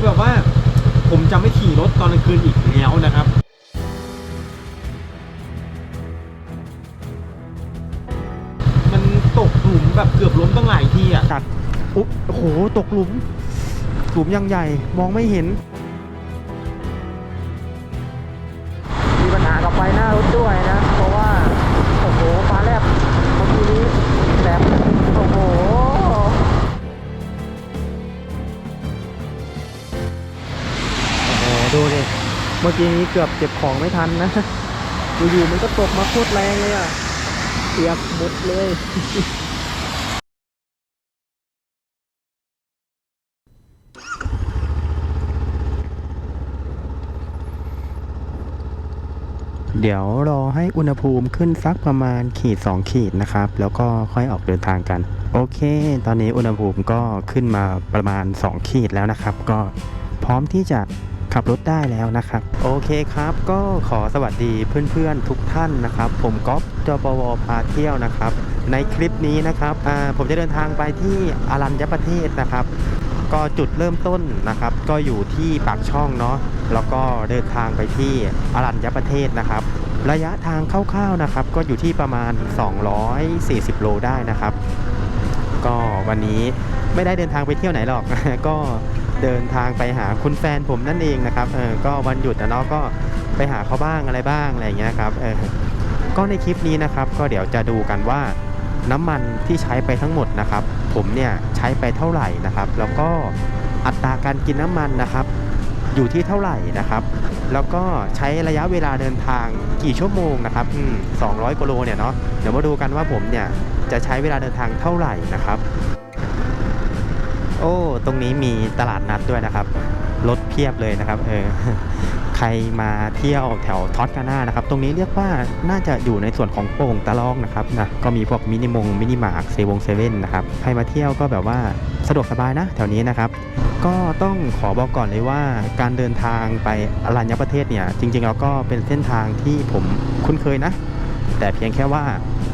คือแบบว่า ผมจะไม่ขี่รถตอนกลางคืนอีกแล้วนะครับมันตกหลุมแบบเกือบล้มตั้งหลายทีอะตัดอุ๊บโอ้โห ตกหลุม หลุมยังใหญ่ มองไม่เห็น เมื่อกี้นี้เกือบเก็บของไม่ทันนะอยู่ๆมันก็ตกมาโคตรแรงเลยอะเปียกหมดเลย เดี๋ยวรอให้อุณหภูมิขึ้นสักประมาณขีด 2 ขีดนะครับ แล้วก็ค่อยออกเดินทางกัน โอเค ตอนนี้อุณหภูมิก็ขึ้นมาประมาณ 2 ขีดแล้วนะครับ ก็พร้อมที่จะ ขับรถได้แล้วนะครับ โอเคครับ ก็ขอสวัสดีเพื่อนๆทุกท่านนะครับ ผมก๊อฟจปวพาเที่ยวนะครับ ในคลิปนี้นะครับผมจะเดินทางไปที่อารัญญประเทศนะครับ ก็จุดเริ่มต้นนะครับ ก็อยู่ที่ปากช่องเนาะแล้วก็เดินทางไปที่อรัญญประเทศนะครับระยะทางคร่าวๆนะครับ ก็อยู่ที่ประมาณ 240 โลได้นะครับ ก็วันนี้ไม่ได้เดินทางไปเที่ยวไหนหรอก ก็ เดินทางไปหาคุณแฟนผมนั่นเองนะครับเออก็วันหยุดนะเนาะก็ไปหาเขาบ้างอะไรบ้างอะไรอย่างเงี้ยครับเออก็ในคลิปนี้นะครับ ก็เดี๋ยวจะดูกันว่าน้ำมันที่ใช้ไปทั้งหมดนะครับ ผมเนี่ยใช้ไปเท่าไหร่นะครับ แล้วก็อัตราการกินน้ำมันนะครับ อยู่ที่เท่าไหร่นะครับ แล้วก็ใช้ระยะเวลาเดินทางกี่ชั่วโมงนะครับอืม200กิโลเนี่ยเนาะเดี๋ยวมาดูกันว่าผมเนี่ยจะใช้เวลาเดินทางเท่าไหร่นะครับ โอ้ ตรงนี้มีตลาดนัดด้วยนะครับ รถเพียบเลยนะครับ เออ ใครมาเที่ยวแถวทอสกาน่านะครับ ตรงนี้เรียกว่าน่าจะอยู่ในส่วนของโป่งตะลองนะครับนะ ก็มีพวกมินิมงมินิมาร์คเซวงเซเว่นนะครับ ใครมาเที่ยวก็แบบว่าสะดวกสบายนะ แถวนี้นะครับ ก็ต้องขอบอกก่อนเลยว่าการเดินทางไปอรัญญประเทศเนี่ย จริงๆแล้วก็เป็นเส้นทางที่ผมคุ้นเคยนะ แต่เพียงแค่ว่า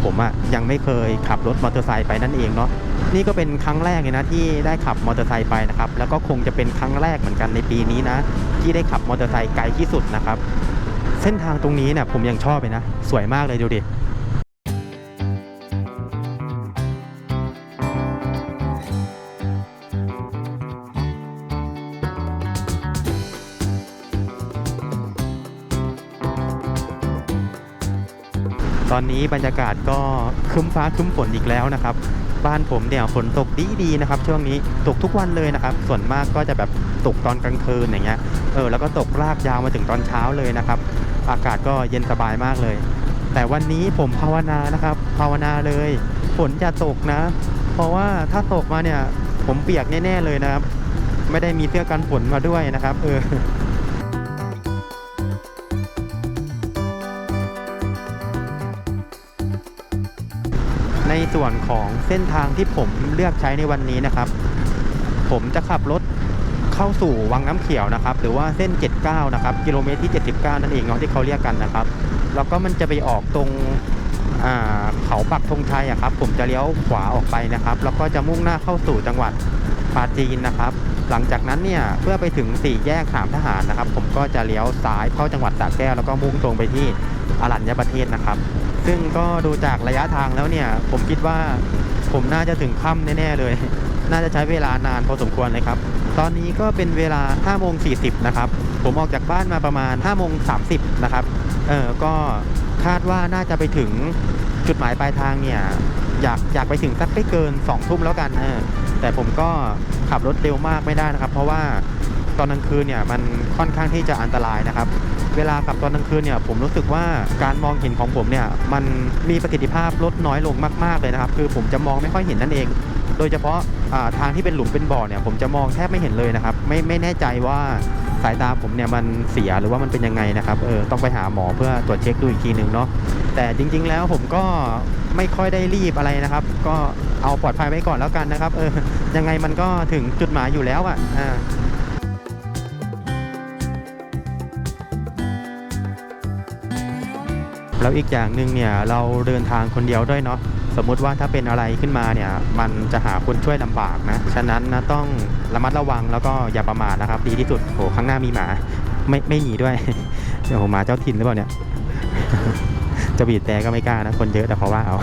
ผมอะยังไม่เคยขับรถมอเตอร์ไซค์ไปนั่นเองเนาะ นี่ก็เป็นครั้งแรกเลยนะที่ได้ขับมอเตอร์ไซค์ไปนะครับ แล้วก็คงจะเป็นครั้งแรกเหมือนกันในปีนี้นะ ที่ได้ขับมอเตอร์ไซค์ไกลที่สุดนะครับ เส้นทางตรงนี้เนี่ยผมยังชอบเลยนะ สวยมากเลยดูดิตอนนี้บรรยากาศก็คึ้มฟ้าคึ้มฝนอีกแล้วนะครับ บ้านผมเนี่ยฝนตกดีดีนะครับ ช่วงนี้ตกทุกวันเลยนะครับ ส่วนมากก็จะแบบตกตอนกลางคืนอย่างเงี้ยเออแล้วก็ตกลากยาวมาถึงตอนเช้าเลยนะครับ อากาศก็เย็นสบายมากเลย แต่วันนี้ผมภาวนานะครับ ภาวนาเลยฝนจะตกนะ เพราะว่าถ้าตกมาเนี่ยผมเปียกแน่ๆเลยนะครับ ไม่ได้มีเสื้อกันฝนมาด้วยนะครับ เออ ส่วนของเส้นทางที่ผมเลือกใช้ในวันนี้นะครับ ผมจะขับรถเข้าสู่วังน้ำเขียวนะครับ หรือว่าเส้น 79 นะครับ กิโลเมตรที่ 79 นั่นเองเนาะที่เขาเรียกกันนะครับ แล้วก็มันจะไปออกตรงเขาปักธงชัยอะครับ ผมจะเลี้ยวขวาออกไปนะครับ แล้วก็จะมุ่งหน้าเข้าสู่จังหวัดปราจีนนะครับ หลังจากนั้นเนี่ยเพื่อไปถึงสี่แยกสามทหารนะครับ ผมก็จะเลี้ยวซ้ายเข้าจังหวัดสระแก้วแล้วก็มุ่งตรงไปที่อรัญญประเทศนะครับ ซึ่งก็ดูจากระยะทางแล้วเนี่ย ผมคิดว่าผมน่าจะถึงค่ำแน่ๆเลย น่าจะใช้เวลานานพอสมควรเลยครับ ตอนนี้ก็เป็นเวลา5โมง40นะครับ ผมออกจากบ้านมาประมาณ5โมง30นะครับ เออก็คาดว่าน่าจะไปถึงจุดหมายปลายทางเนี่ยอยากอยากไปถึงสักไม่เกิน2ทุ่มแล้วกันเออแต่ผมก็ขับรถเร็วมากไม่ได้นะครับ เพราะว่าตอนกลางคืนเนี่ยมันค่อนข้างที่จะอันตรายนะครับ เวลาขับตอนกลางคืนเนี่ยผมรู้สึกว่าการมองเห็นของผมเนี่ยมันมีประสิทธิภาพลดน้อยลงมากๆเลยนะครับ คือผมจะมองไม่ค่อยเห็นนั่นเอง โดยเฉพาะาทางที่เป็นหลุมเป็นบ่อเนี่ยผมจะมองแทบไม่เห็นเลยนะครับ ไม่ไม่แน่ใจว่าสายตาผมเนี่ยมันเสียหรือว่ามันเป็นยังไงนะครับเออต้องไปหาหมอเพื่อตรวจเช็คดูอีกทีหนึ่งเนาะแต่จริง ๆ แล้วผมก็ไม่ค่อยได้รีบอะไรนะครับ ก็เอาปลอดภัยไว้ก่อนแล้วกันนะครับ เออยังไงมันก็ถึงจุดหมายอยู่แล้วอะอ่า แล้วอีกอย่างหนึ่งเนี่ยเราเดินทางคนเดียวด้วยเนาะสมมุติว่าถ้าเป็นอะไรขึ้นมาเนี่ยมันจะหาคนช่วยลำบากนะฉะนั้นนะต้องระมัดระวังแล้วก็อย่าประมาทนะครับ ดีที่สุดโหข้างหน้ามีหมาไม่ไม่หนีด้วยโอ้โหหมาเจ้าถิ่นหรือเปล่าเนี่ยจะบีบแต่ก็ไม่กล้านะคนเยอะแต่เพราะว่าเอา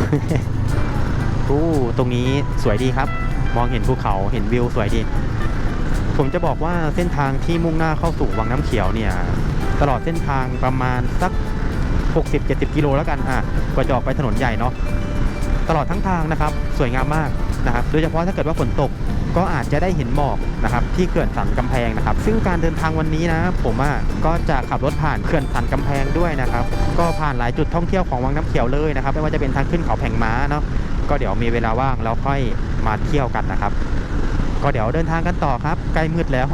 อู้ตรงนี้สวยดีครับ มองเห็นภูเขาเห็นวิวสวยดี ผมจะบอกว่าเส้นทางที่มุ่งหน้าเข้าสู่วังน้ำเขียวเนี่ย ตลอดเส้นทางประมาณสัก 60-70 กิโลแล้วกันอะกว่าจะออกไปถนนใหญ่เนาะตลอดทั้งทางนะครับ สวยงามมากนะครับโดยเฉพาะถ้าเกิดว่าฝนตกก็อาจจะได้เห็นหมอกนะครับที่เขื่อนสันกำแพงนะครับ ซึ่งการเดินทางวันนี้นะผมอะก็จะขับรถผ่านเขื่อนสันกำแพงด้วยนะครับ ก็ผ่านหลายจุดท่องเที่ยวของวังน้ำเขียวเลยนะครับ ไม่ว่าจะเป็นทางขึ้นเขาแผงม้าเนาะก็เดี๋ยวมีเวลาว่างแล้วค่อยมาเที่ยวกันนะครับ ก็เดี๋ยวเดินทางกันต่อครับใกล้มืดแล้ว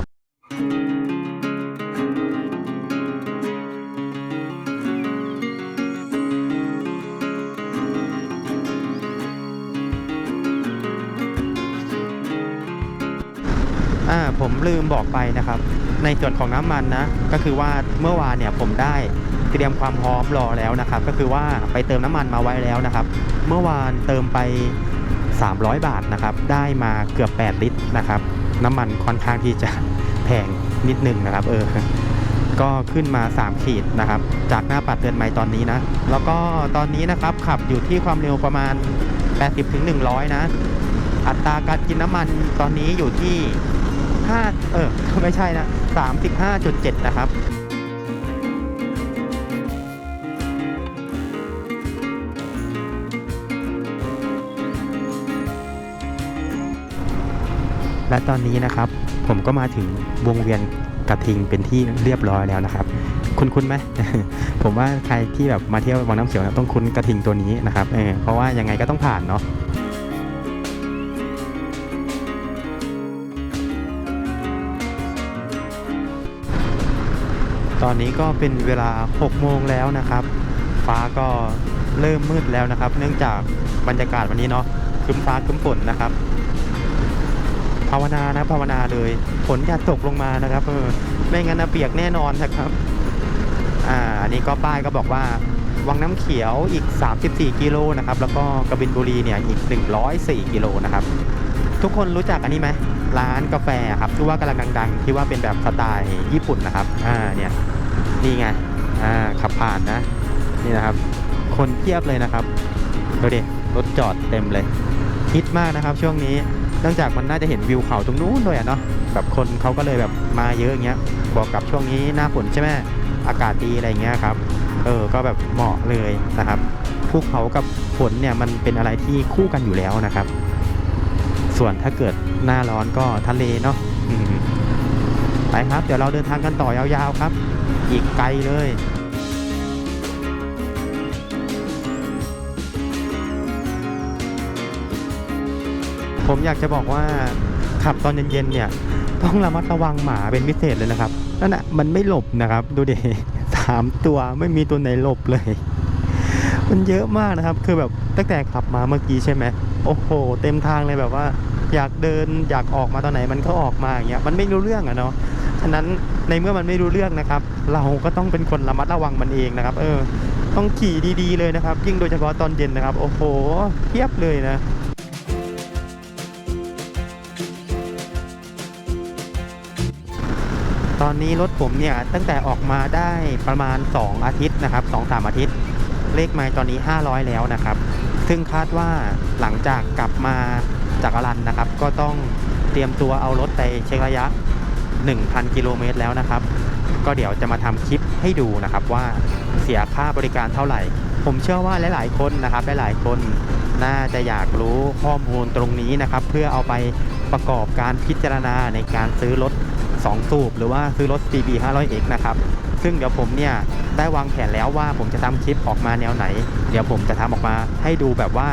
ลืมบอกไปนะครับ ในส่วนของน้ำมันนะ ก็คือว่าเมื่อวานเนี่ยผมได้เตรียมความพร้อมรอแล้วนะครับ ก็คือว่าไปเติมน้ำมันมาไว้แล้วนะครับ เมื่อวานเติมไป 300 บาทนะครับ ได้มาเกือบ 8 ลิตรนะครับ น้ำมันค่อนข้างที่จะแพงนิดนึงนะครับ เออก็ขึ้นมา 3 ขีดนะครับ จากหน้าปัดเตือนไมล์ตอนนี้นะ แล้วก็ตอนนี้นะครับขับอยู่ที่ความเร็วประมาณ 80-100 นะ อัตราการกินน้ำมันตอนนี้อยู่ที่ 5เออไม่ใช่นะ 35.7 นะครับและตอนนี้นะครับผมก็มาถึงวงเวียนกระทิงเป็นที่เรียบร้อยแล้วนะครับ คุณคุ้นไหมผมว่าใครที่แบบมาเที่ยววังน้ำเขียวต้องคุ้นกระทิงตัวนี้นะครับเออเพราะว่ายังไงก็ต้องผ่านเนาะ ตอนนี้ก็เป็นเวลา 6 โมงแล้วนะครับ ฟ้าก็เริ่มมืดแล้วนะครับ เนื่องจากบรรยากาศวันนี้เนาะคึ้มฟ้าคึ้มฝนนะครับ ภาวนานะภาวนาเลยฝนอย่าตกลงมานะครับเออไม่งั้นนะเปียกแน่นอนนะครับ อ่าอันนี้ก็ป้ายก็บอกว่าวังน้ำเขียวอีก 34 กิโลนะครับ แล้วก็กระบินบุรีเนี่ยอีก 104 กิโลนะครับ ทุกคนรู้จักอันนี้ไหมร้านกาแฟครับที่ว่ากำลังดังๆ ที่ว่าเป็นแบบสไตล์ญี่ปุ่นนะครับ อ่าเนี่ย นี่ไงอ่าขับผ่านนะ นี่นะครับ คนเทียบเลยนะครับดูดิรถจอดเต็มเลยฮิตมากนะครับ ช่วงนี้เนื่องจากมันน่าจะเห็นวิวเขาตรงนู้นด้วยอะเนาะแบบคนเขาก็เลยแบบมาเยอะอย่างเงี้ยบอกกับช่วงนี้หน้าฝนใช่ไหมอากาศดีอะไรเงี้ยครับเออก็แบบเหมาะเลยนะครับภูเขากับฝนเนี่ยมันเป็นอะไรที่คู่กันอยู่แล้วนะครับ ส่วนถ้าเกิดหน้าร้อนก็ทะเลเนาะไปครับ เดี๋ยวเราเดินทางกันต่อยาวๆครับ อีกไกลเลยผมอยากจะบอกว่าขับตอนเย็นๆเนี่ย ต้องระมัดระวังหมาเป็นพิเศษเลยนะครับนั่นน่ะมันไม่หลบนะครับ ดูดิสามตัวไม่มีตัวไหนหลบเลย มันเยอะมากนะครับ คือแบบตั้งแต่ขับมาเมื่อกี้ใช่ไหมโอ้โห เต็มทางเลยแบบว่า อยากเดินอยากออกมาตอนไหนมันก็ออกมาอย่างเงี้ยมันไม่รู้เรื่องอะเนาะ ฉะนั้นในเมื่อมันไม่รู้เรื่องนะครับ เราก็ต้องเป็นคนระมัดระวังมันเองนะครับ เออ ต้องขี่ดีๆเลยนะครับ ยิ่งโดยเฉพาะตอนเย็นนะครับ โอ้โหเทียบเลยนะตอนนี้รถผมเนี่ยตั้งแต่ออกมาได้ประมาณ 2 อาทิตย์นะครับ2-3อาทิตย์ เลขไมล์ตอนนี้ 500 แล้วนะครับ ซึ่งคาดว่าหลังจากกลับมาจากอรันนะครับ ก็ต้องเตรียมตัวเอารถไปเช็คระยะ 1,000 กิโลเมตรแล้วนะครับ ก็เดี๋ยวจะมาทำคลิปให้ดูนะครับว่าเสียค่าบริการเท่าไหร่ ผมเชื่อว่าหลาย ๆ คนนะครับหลายๆคนน่าจะอยากรู้ข้อมูลตรงนี้นะครับ เพื่อเอาไปประกอบการพิจารณาในการซื้อรถ 2 สูบ หรือว่าซื้อรถ CB 500X นะครับ ซึ่งเดี๋ยวผมเนี่ยได้วางแผนแล้วว่าผมจะทำคลิปออกมาแนวไหน เดี๋ยวผมจะทำออกมาให้ดูแบบว่า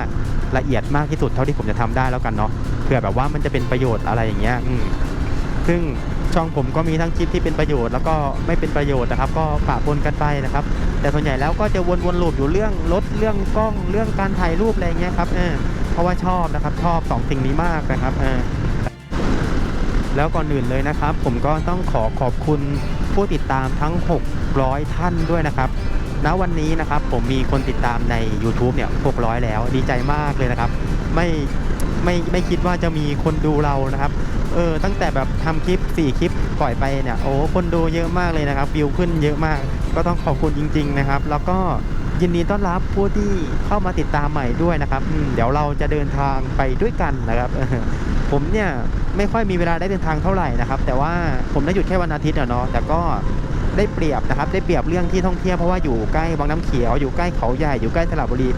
ละเอียดมากที่สุดเท่าที่ผมจะทำได้แล้วกันเนาะเพื่อแบบว่ามันจะเป็นประโยชน์อะไรอย่างเงี้ยซึ่ง ช่องผมก็มีทั้งคลิปที่เป็นประโยชน์แล้วก็ไม่เป็นประโยชน์นะครับ ก็ปะปนกันไปนะครับ แต่ส่วนใหญ่แล้วก็จะวนๆลูปอยู่เรื่องรถเรื่องกล้องเรื่องการถ่ายรูปอะไรเงี้ยครับเออเพราะว่าชอบนะครับชอบสองสิ่งนี้มากนะครับเออแล้วก่อนอื่นเลยนะครับ ผมก็ต้องขอขอบคุณผู้ติดตามทั้ง 600 ท่านด้วยนะครับณวันนี้นะครับผมมีคนติดตามใน YouTube เนี่ย 600 แล้วดีใจมากเลยนะครับ ไม่ไม่ไม่คิดว่าจะมีคนดูเรานะครับ เออตั้งแต่แบบทำคลิป 4 คลิปปล่อยไปเนี่ยโอ้คนดูเยอะมากเลยนะครับวิวขึ้นเยอะมาก ก็ต้องขอบคุณจริง ๆนะครับ แล้วก็ยินดีต้อนรับผู้ที่เข้ามาติดตามใหม่ด้วยนะครับเดี๋ยวเราจะเดินทางไปด้วยกันนะครับ ผมเนี่ยไม่ค่อยมีเวลาได้เดินทางเท่าไหร่นะครับ แต่ว่าผมได้หยุดแค่วันอาทิตย์เนาะแต่ก็ได้เปรียบนะครับ ได้เปรียบเรื่องที่ท่องเที่ยวเพราะว่าอยู่ใกล้วังน้ำเขียวอยู่ใกล้เขาใหญ่อยู่ใกล้สระบุรี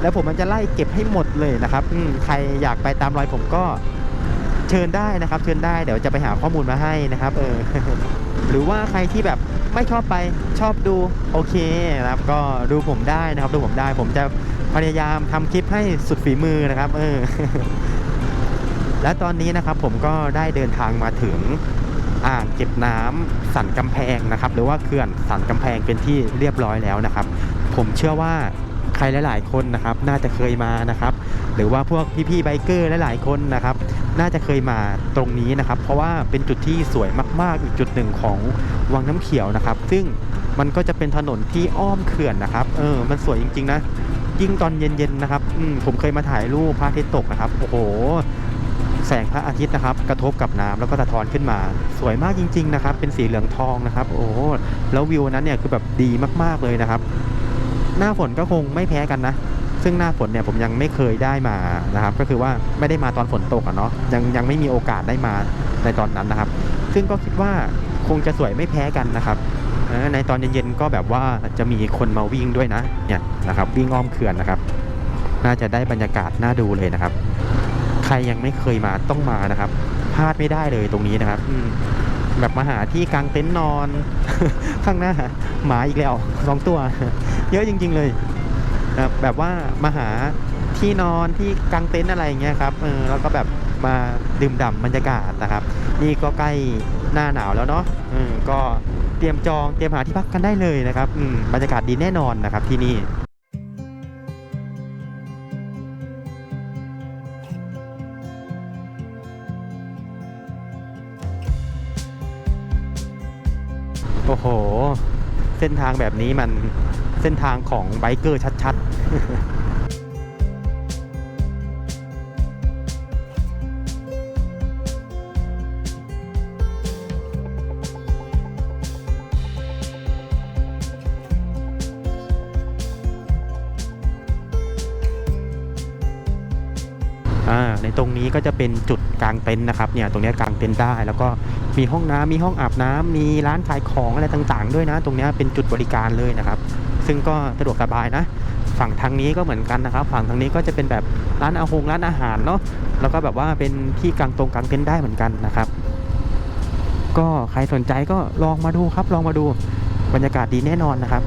แล้วผมมันจะไล่เก็บให้หมดเลยนะครับใครอยากไปตามรอยผมก็ เชิญได้นะครับ เชิญได้เดี๋ยวจะไปหาข้อมูลมาให้นะครับเออหรือว่าใครที่แบบไม่ชอบไปชอบดูโอเคนะครับ ก็ดูผมได้นะครับดูผมได้ ผมจะพยายามทำคลิปให้สุดฝีมือนะครับ เออ และตอนนี้นะครับ ผมก็ได้เดินทางมาถึงอ่างเก็บน้ำสันกำแพงนะครับ หรือว่าเขื่อนสันกำแพงเป็นที่เรียบร้อยแล้วนะครับ ผมเชื่อว่าใครหลาย ๆ คนนะครับ น่าจะเคยมานะครับ หรือว่าพวกพี่ๆไบเกอร์หลาย ๆ คนนะครับ น่าจะเคยมาตรงนี้นะครับ เพราะว่าเป็นจุดที่สวยมาก ๆ อีกจุดหนึ่งของวังน้ำเขียวนะครับ ซึ่งมันก็จะเป็นถนนที่อ้อมเขื่อนนะครับ เออ มันสวยจริง ๆ นะ ยิ่งตอนเย็น ๆ นะครับอืมผมเคยมาถ่ายรูปพระอาทิตย์ตกนะครับ โอ้โห แสงพระอาทิตย์นะครับ กระทบกับน้ำแล้วก็สะท้อนขึ้นมา สวยมากจริง ๆ นะครับ เป็นสีเหลืองทองนะครับ โอ้แล้ววิวนั้นเนี่ยคือแบบดีมาก ๆ เลยนะครับ หน้าฝนก็คงไม่แพ้กันนะ ซึ่งหน้าฝนเนี่ยผมยังไม่เคยได้มานะครับ ก็คือว่าไม่ได้มาตอนฝนตกอะเนาะยังยังไม่มีโอกาสได้มาในตอนนั้นนะครับ ซึ่งก็คิดว่าคงจะสวยไม่แพ้กันนะครับในตอนเย็นๆก็แบบว่าจะมีคนมาวิ่งด้วยนะเนี่ยนะครับวิ่งอ้อมเขื่อนนะครับ น่าจะได้บรรยากาศน่าดูเลยนะครับ ใครยังไม่เคยมาต้องมานะครับพลาดไม่ได้เลยตรงนี้นะครับแบบมาหาที่กางเต็นท์นอน ข้างหน้าหมาอีกแล้วสองตัว เยอะจริง ๆ เลย แบบว่ามาหาที่นอนที่กางเต็นท์อะไรอย่างเงี้ยครับเออแล้วก็แบบมาดื่มด่ำบรรยากาศนะครับ นี่ก็ใกล้หน้าหนาวแล้วเนาะเออก็เตรียมจองเตรียมหาที่พักกันได้เลยนะครับอืมบรรยากาศดีแน่นอนนะครับที่นี่โอ้โห เส้นทางแบบนี้มัน เส้นทางของไบเกอร์ชัดๆอ่าในตรงนี้ก็จะเป็นจุดกลางเต็นท์นะครับเนี่ยตรงนี้กลางเต็นท์ได้ แล้วก็มีห้องน้ำมีห้องอาบน้ำมีร้านขายของอะไรต่างๆ ด้วยนะ ตรงนี้เป็นจุดบริการเลยนะครับ ซึ่งก็สะดวกสบายนะ ฝั่งทางนี้ก็เหมือนกันนะครับ ฝั่งทางนี้ก็จะเป็นแบบร้านอาหงร้านอาหารเนาะแล้วก็แบบว่าเป็นที่กลางตรงกลางเต็นท์ได้เหมือนกันนะครับ ก็ใครสนใจก็ลองมาดูครับ ลองมาดูบรรยากาศดีแน่นอนนะครับ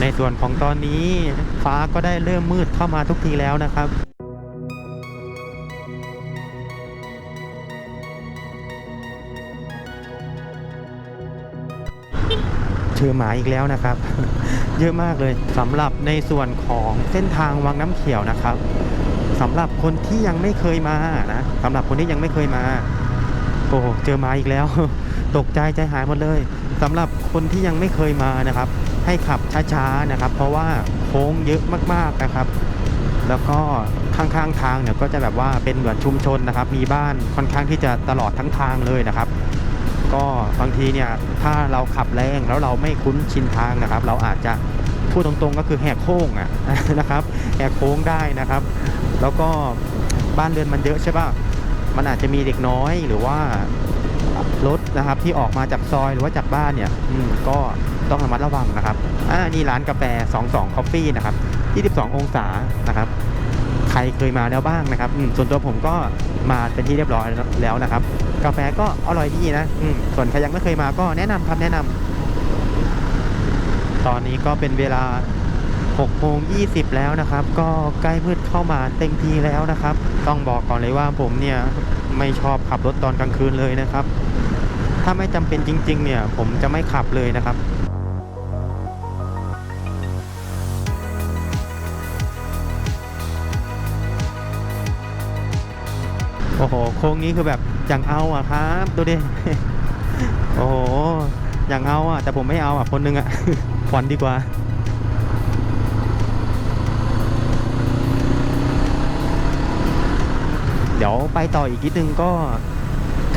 ในส่วนของตอนนี้ฟ้าก็ได้เริ่มมืดเข้ามาทุกทีแล้วนะครับ เจอหมาอีกแล้วนะครับ เยอะมากเลยสำหรับในส่วนของเส้นทางวังน้ำเขียวนะครับสำหรับคนที่ยังไม่เคยมานะสำหรับคนที่ยังไม่เคยมาโอ้เจอหมาอีกแล้ว ตกใจใจหายหมดเลยสำหรับคนที่ยังไม่เคยมานะครับ ให้ขับช้าๆนะครับ เพราะว่าโค้งเยอะมากๆนะครับ แล้วก็ข้างๆทางเนี่ยก็จะแบบว่าเป็นเหมือนชุมชนนะครับ มีบ้านค่อนข้างที่จะตลอดทั้งทางเลยนะครับ ก็บางทีเนี่ยถ้าเราขับแรงแล้วเราไม่คุ้นชินทางนะครับ เราอาจจะพูดตรงๆก็คือแหกโค้งอะนะครับแหกโค้งได้นะครับ แล้วก็บ้านเรือนมันเยอะใช่ป่ะมันอาจจะมีเด็กน้อยหรือว่ารถนะครับที่ออกมาจากซอยหรือว่าจากบ้านเนี่ยอืก็ต้องระมัดระวังนะครับอ่านี่ร้านกาแฟ 22 Coffee นะครับ 22 องศานะครับ ใครเคยมาแล้วบ้างนะครับส่วนตัวผมก็มาเป็นที่เรียบร้อยแล้วนะครับ กาแฟก็อร่อยดีนะส่วนใครยังไม่เคยมาก็แนะนำครับแนะนำตอนนี้ก็เป็นเวลา6โมง20 แล้วนะครับ ก็ใกล้มืดเข้ามาเต็มทีแล้วนะครับ ต้องบอกก่อนเลยว่าผมเนี่ยไม่ชอบขับรถตอนกลางคืนเลยนะครับ ถ้าไม่จำเป็นจริง ๆ เนี่ย ผมจะไม่ขับเลยนะครับ โอ้โห โค้งนี้คือแบบอย่างเอาอะครับ ดูดิ โอ้โห อย่างเอาอะ แต่ผมไม่เอาอะ คนหนึงอะผ่อนดีกว่า เดี๋ยวไปต่ออีกนิดนึงก็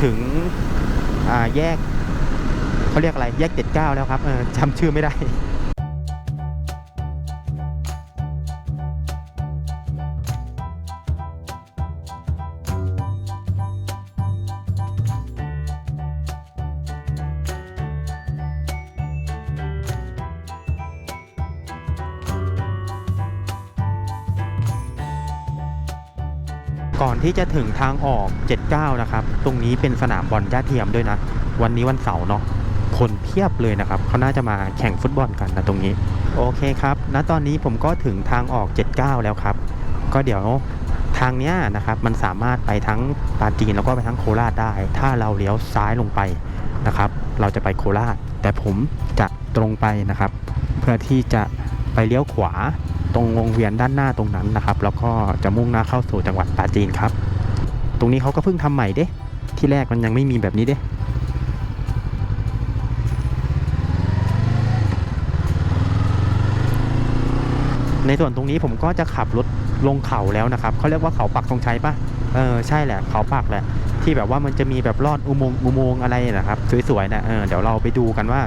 ถึงอ่าแยกเขาเรียกอะไร แยกเจ็ดเก้าแล้วครับจำชื่อไม่ได้ ก่อนที่จะถึงทางออก 79 นะครับ ตรงนี้เป็นสนามบอลย่าเทียมด้วยนะ วันนี้วันเสาร์เนาะ คนเพียบเลยนะครับ เขาน่าจะมาแข่งฟุตบอลกันนะตรงนี้ โอเคครับณตอนนี้ผมก็ถึงทางออก 79 แล้วครับ ก็เดี๋ยวทางเนี้ยนะครับ มันสามารถไปทั้งปาจีนแล้วก็ไปทั้งโคราชได้ ถ้าเราเลี้ยวซ้ายลงไปนะครับ เราจะไปโคราช แต่ผมจะตรงไปนะครับ เพื่อที่จะไปเลี้ยวขวา ตรงวงเวียนด้านหน้าตรงนั้นนะครับ แล้วก็จะมุ่งหน้าเข้าสู่จังหวัดปราจีนครับ ตรงนี้เขาก็เพิ่งทำใหม่เด้ที่แรกมันยังไม่มีแบบนี้เด้ในส่วนตรงนี้ผมก็จะขับรถลงเขาแล้วนะครับเขาเรียกว่าเขาปักธงชัยปะเออใช่แหละเขาปักแหละ ที่แบบว่ามันจะมีแบบลอดอุโมงค์อุโมงค์อะไรนะครับ สวยๆนะเออเดี๋ยวเราไปดูกันว่า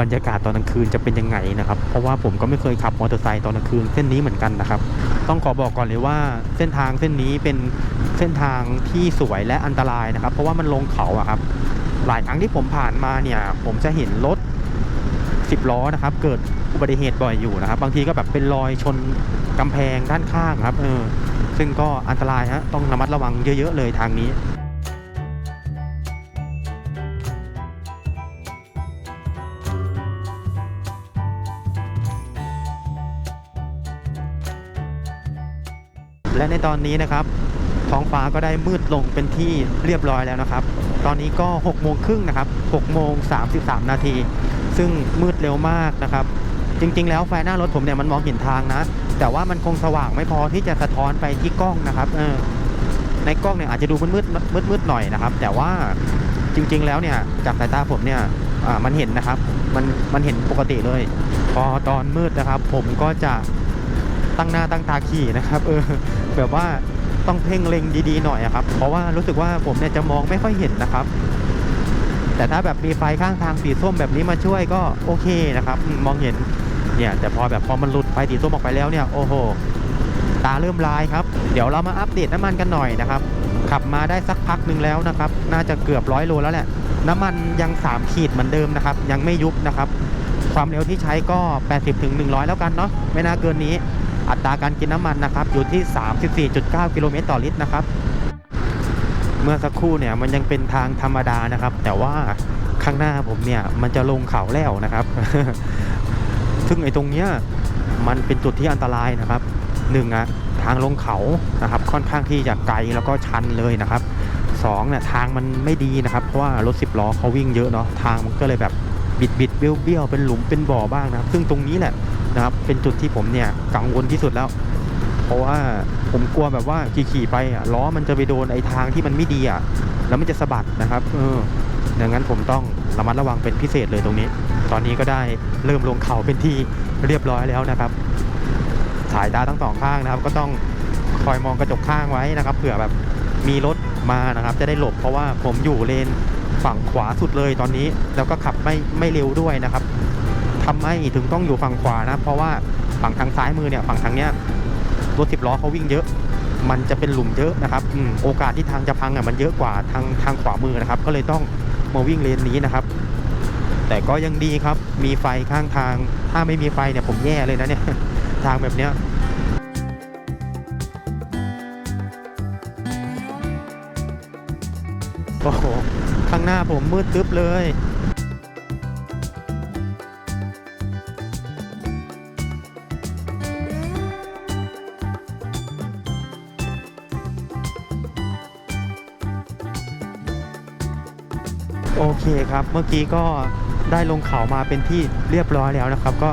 บรรยากาศตอนกลางคืนจะเป็นยังไงนะครับ เพราะว่าผมก็ไม่เคยขับมอเตอร์ไซค์ตอนกลางคืนเส้นนี้เหมือนกันนะครับ ต้องขอบอกก่อนเลยว่าเส้นทางเส้นนี้เป็นเส้นทางที่สวยและอันตรายนะครับ เพราะว่ามันลงเขาอะครับ หลายครั้งที่ผมผ่านมาเนี่ย ผมจะเห็นรถสิบล้อนะครับ เกิดอุบัติเหตุบ่อยอยู่นะครับ บางทีก็แบบเป็นรอยชนกำแพงด้านข้างครับ เออ ซึ่งก็อันตรายฮะต้องระมัดระวังเยอะ ๆ เลยทางนี้ และในตอนนี้นะครับ ท้องฟ้าก็ได้มืดลงเป็นที่เรียบร้อยแล้วนะครับ ตอนนี้ก็6โมงครึ่งนะครับ6โมง33 นาที ซึ่งมืดเร็วมากนะครับ จริง ๆ แล้วไฟหน้ารถผมเนี่ยมันมองเห็นทางนะ แต่ว่ามันคงสว่างไม่พอที่จะสะท้อนไปที่กล้องนะครับเออในกล้องเนี่ยอาจจะดูมืดๆมืดหน่อยนะครับ แต่ว่าจริง ๆ แล้วเนี่ยจากสายตาผมเนี่ยมันเห็นนะครับ มันมันเห็นปกติเลย พอตอนมืดนะครับ ผมก็จะ ตั้งหน้าตั้งตาขี่นะครับเออแบบว่าต้องเพ่งเล็งดีๆหน่อยอะครับ เพราะว่ารู้สึกว่าผมเนี่ยจะมองไม่ค่อยเห็นนะครับ แต่ถ้าแบบมีไฟข้างทางสีส้มแบบนี้มาช่วยก็โอเคนะครับ มองเห็นเนี่ยแต่พอแบบพอมันหลุดไฟสีส้มออกไปแล้วเนี่ยโอ้โหตาเริ่มลายครับ เดี๋ยวเรามาอัปเดตน้ำมันกันหน่อยนะครับ ขับมาได้สักพักหนึ่งแล้วนะครับ น่าจะเกือบร้อยโลแล้วแหละ น้ำมันยัง 3 ขีดเหมือนเดิมนะครับ ยังไม่ยุบนะครับ ความเร็วที่ใช้ก็ 80ถึง100 แล้วกันเนาะไม่น่าเกินนี้ อัตราการกินน้ำมันนะครับอยู่ที่ 34.9 กิโลเมตรต่อลิตรนะครับเมื่อสักครู่เนี่ยมันยังเป็นทางธรรมดานะครับ แต่ว่าข้างหน้าผมเนี่ยมันจะลงเขาแล้วนะครับ ซึ่งไอ้ตรงเนี้ยมันเป็นจุดที่อันตรายนะครับหนึ่งอะทางลงเขานะครับ ค่อนข้างที่จะไกลแล้วก็ชันเลยนะครับสองเนี่ยทางมันไม่ดีนะครับ เพราะว่ารถสิบล้อเขาวิ่งเยอะเนาะทางมันก็เลยแบบ บิดบิดเบี้ยวเบี้ยวเป็นหลุมเป็นบ่อบ้างนะครับ ซึ่งตรงนี้แหละนะครับเป็นจุดที่ผมเนี่ยกังวลที่สุดแล้ว เพราะว่าผมกลัวแบบว่าขี่ๆไปอะล้อมันจะไปโดนไอ้ทางที่มันไม่ดีอะแล้วมันจะสะบัดนะครับเออดังนั้นผมต้องระมัดระวังเป็นพิเศษเลยตรงนี้ ตอนนี้ก็ได้เริ่มลงเขาเป็นที่เรียบร้อยแล้วนะครับสายตาทั้งสองข้างนะครับ ก็ต้องคอยมองกระจกข้างไว้นะครับเผื่อแบบมีรถมานะครับ จะได้หลบเพราะว่าผมอยู่เลน ฝั่งขวาสุดเลยตอนนี้ แล้วก็ขับไม่ไม่เร็วด้วยนะครับทำไมถึงต้องอยู่ฝั่งขวานะ เพราะว่าฝั่งทางซ้ายมือเนี่ยฝั่งทางเนี้ยรถสิบล้อเขาวิ่งเยอะ มันจะเป็นหลุมเยอะนะครับอโอกาสที่ทางจะพังอะมันเยอะกว่าทางทางขวามือนะครับ ก็เลยต้องมาวิ่งเลนนี้นะครับ แต่ก็ยังดีครับ มีไฟข้างทาง ถ้าไม่มีไฟเนี่ยผมแย่เลยนะเนี่ย ทางแบบเนี้ยางหน้าผมมืดตึ๊บเลย โอเคครับเมื่อกี้ก็ได้ลงเขามาเป็นที่เรียบร้อยแล้วนะครับ ก็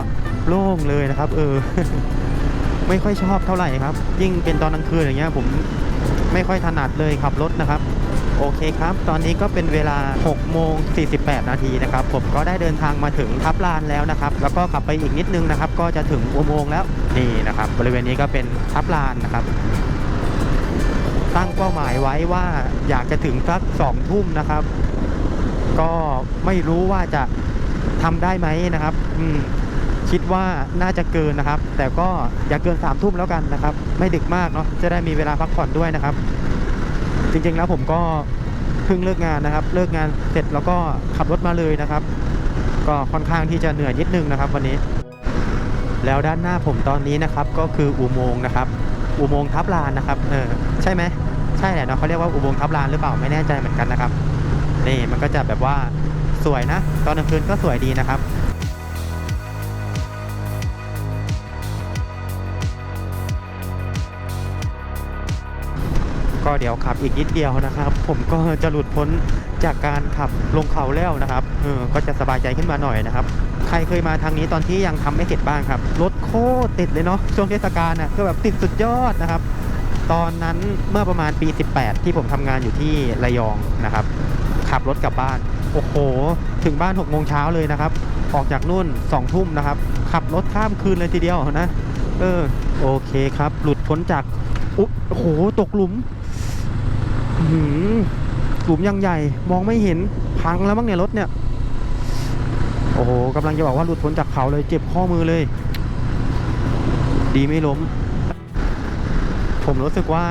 โล่งเลยนะครับ เออ ไม่ค่อยชอบเท่าไหร่ครับ ยิ่งเป็นตอนกลางคืนอย่างเงี้ยผมไม่ค่อยถนัดเลยขับรถนะครับ โอเคครับ ตอนนี้ก็เป็นเวลา 6 โมง 48 นาทีนะครับ ผมก็ได้เดินทางมาถึงทับลานแล้วนะครับ แล้วก็ขับไปอีกนิดนึงนะครับ ก็จะถึงอุโมงค์แล้ว นี่นะครับ บริเวณนี้ก็เป็นทับลานนะครับ ตั้งเป้าหมายไว้ว่าอยากจะถึงสักสองทุ่มนะครับ ก็ไม่รู้ว่าจะทำได้ไหมนะครับ อืมคิดว่าน่าจะเกินนะครับ แต่ก็อย่าเกินสามทุ่มแล้วกันนะครับ ไม่ดึกมากเนาะจะได้มีเวลาพักผ่อนด้วยนะครับ จริงๆแล้วผมก็เพิ่งเลิกงานนะครับ เลิกงานเสร็จแล้วก็ขับรถมาเลยนะครับ ก็ค่อนข้างที่จะเหนื่อยนิดนึงนะครับ วันนี้ แล้วด้านหน้าผมตอนนี้นะครับ ก็คืออุโมงค์นะครับ อุโมงค์ทับลานนะครับ เออใช่ไหมใช่แหละเนาะเขาเรียกว่าอุโมงค์ทับลานหรือเปล่าไม่แน่ใจเหมือนกันนะครับนี่มันก็จะแบบว่าสวยนะ ตอนกลางคืนก็สวยดีนะครับ ก็เดี๋ยวขับอีกนิดเดียวนะครับ ผมก็จะหลุดพ้นจากการขับลงเขาแล้วนะครับเออก็จะสบายใจขึ้นมาหน่อยนะครับ ใครเคยมาทางนี้ตอนที่ยังทำไม่เสร็จบ้างครับรถโคตรติดเลยเนาะช่วงเทศกาลน่ะคือแบบติดสุดยอดนะครับ ตอนนั้นเมื่อประมาณปี 18 ที่ผมทำงานอยู่ที่ระยองนะครับ ขับรถกลับบ้าน โอ้โห ถึงบ้าน6โมงเช้าเลยนะครับ ออกจากนู่น2ทุ่มนะครับ ขับรถข้ามคืนเลยทีเดียวนะ เออ โอเคครับ หลุดพ้นจากอุ๊โอ้โห ตกหลุม หือหลุมยังใหญ่ มองไม่เห็นพังแล้วมั้งเนี่ยรถเนี่ย โอ้โหกำลังจะบอกว่าหลุดพ้นจากเขาเลยเจ็บข้อมือเลย ดีไม่ล้ม ผมรู้สึกว่า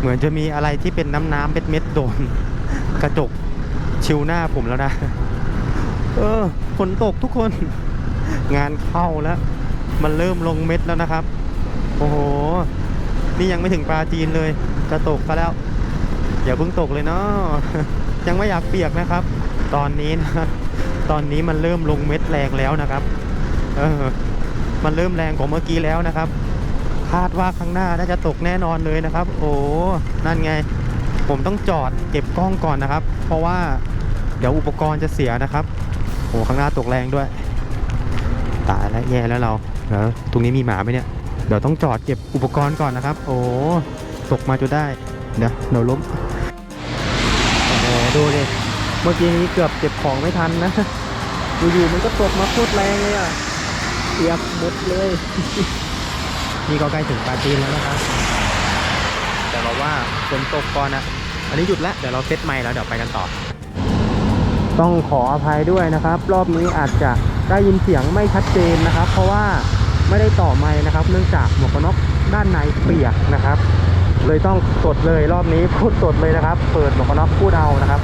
เหมือนจะมีอะไรที่เป็นน้ำน้ำเม็ดเม็ดๆโดน กระจกชิวหน้าผมแล้วนะ เออฝนตกทุกคน งานเข้าแล้ว มันเริ่มลงเม็ดแล้วนะครับ โอ้โห นี่ยังไม่ถึงปลาจีนเลย จะตกซะแล้ว อย่าเพิ่งตกเลยเนาะยังไม่อยากเปียกนะครับ ตอนนี้นะตอนนี้มันเริ่มลงเม็ดแรงแล้วนะครับ เออ มันเริ่มแรงกว่าเมื่อกี้แล้วนะครับ คาดว่าข้างหน้าน่าจะตกแน่นอนเลยนะครับ โอ้นั่นไง ผมต้องจอดเก็บกล้องก่อนนะครับ เพราะว่าเดี๋ยวอุปกรณ์จะเสียนะครับโอ้ข้างหน้าตกแรงด้วยตายแล้วแย่แล้วเราเดี๋ยวตรงนี้มีหมาไหมเนี่ยเดี๋ยวต้องจอดเก็บอุปกรณ์ก่อนนะครับ โอ้ตกมาจนได้ เดี๋ยวเดี๋ยวล้มโอ้โหดูดิเมื่อกี้นี้เกือบเก็บของไม่ทันนะอยู่ๆมันก็ตกมาโคตรแรงเลยอะเปียกหมดเลย นี่ก็ใกล้ถึงปาจีนแล้วนะครับ แต่บอกว่าฝนตกก่อนนะอันนี้หยุดแล้วเดี๋ยวเราเซตไมค์แล้วเดี๋ยวไปกันต่อ ต้องขออภัยด้วยนะครับ รอบนี้อาจจะได้ยินเสียงไม่ชัดเจนนะครับ เพราะว่าไม่ได้ต่อไมค์นะครับ เนื่องจากหมวกกันน็อกด้านในเปียกนะครับ เลยต้องสดเลยรอบนี้พูดสดเลยนะครับ เปิดหมวกกันน็อกพูดเอานะครับ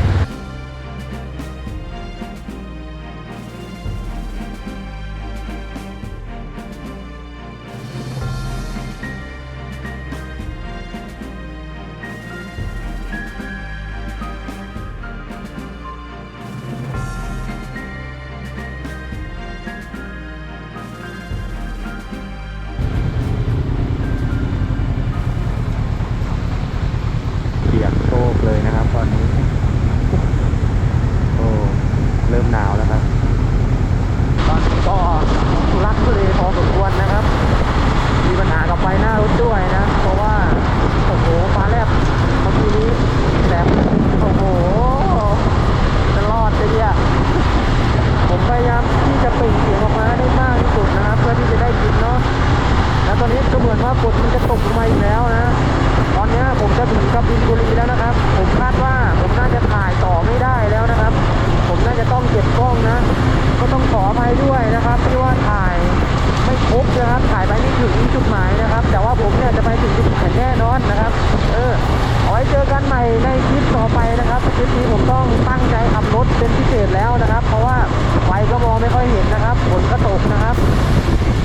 ลิปนี้ผมต้องตั้งใจขับรถเป็นพิเศษแล้วนะครับ เพราะว่าไฟก็มองไม่ค่อยเห็นนะครับฝนก็ตกนะครับ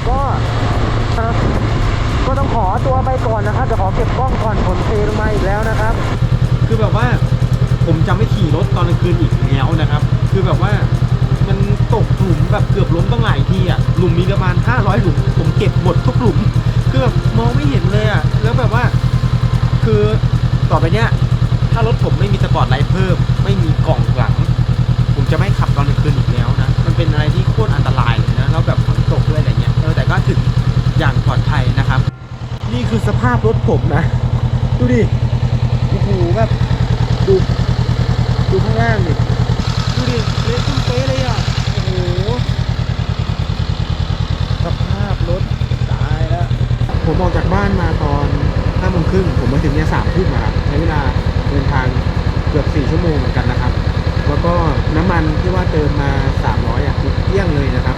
ก็ก็ต้องขอตัวไปก่อนนะครับจะขอเก็บกล้องก่อนฝนเทลงมาอีกแล้วนะครับ คือแบบว่าผมจะไม่ขี่รถตอนกลางคืนอีกแล้วนะครับ คือแบบว่ามันตกหลุมแบบเกือบล้มตั้งหลายทีอะหลุมมีประมาณ 500 หลุม ผมเก็บหมดทุกหลุม คือแบบมองไม่เห็นเลยอะแล้วแบบว่า คือต่อไปเนี้ย ถ้ารถผมไม่มีสปอร์ตไลท์เพิ่ม ไม่มีกล่องหลัง ผมจะไม่ขับตอนกลางคืนอีกแล้วนะ มันเป็นอะไรที่โคตรอันตรายเลยนะ แล้วแบบฝนตกด้วยอะไรเงี้ยเออแต่ก็ถึงอย่างปลอดภัยนะครับ นี่คือสภาพรถผมนะ ดูดิ โอ้โหแบบดู ดูข้างล่างดิ ดูดิเละตุ้มเป๊ะเลยอะ โอ้โห สภาพรถตายแล้ว ผมออกจากบ้านมาตอนห้าโมงครึ่ง ผมมาถึงเนี่ยสามทุ่มอะครับใช้เวลา ดินทางเกือบสี่ชั่วโมงเหมือนกันนะครับ แล้วก็น้ำมันที่ว่าเติมมาสามร้อยอะคือเกลี้ยงเลยนะครับ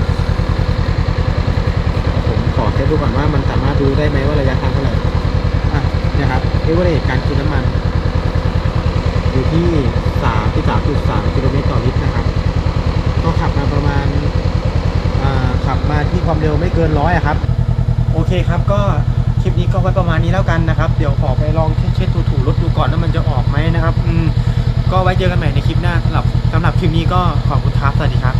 ผมขอเทสดูก่อนว่ามันสามารถดูได้ไหมว่าระยะทางเท่าไหร่อะนี่ยครับเอเวอเรจการกินน้ำมัน อยู่ที่สามที่สามจุดสามกิโลเมตรต่อลิตรนะครับ ก็ขับมาประมาณอ่าขับมาที่ความเร็วไม่เกินร้อยอะครับ โอเคครับก็ ลิปนี้ก็ไว้ประมาณนี้แล้วกันนะครับ เดี๋ยวขอไปลองเช็ดถูถูๆรถดูก่อนว่ามันจะออกไหมนะครับ อืม ก็ไว้เจอกันใหม่ในคลิปหน้าสำหรับสำหรับคลิปนี้ก็ขอบคุณครับ สวัสดีครับ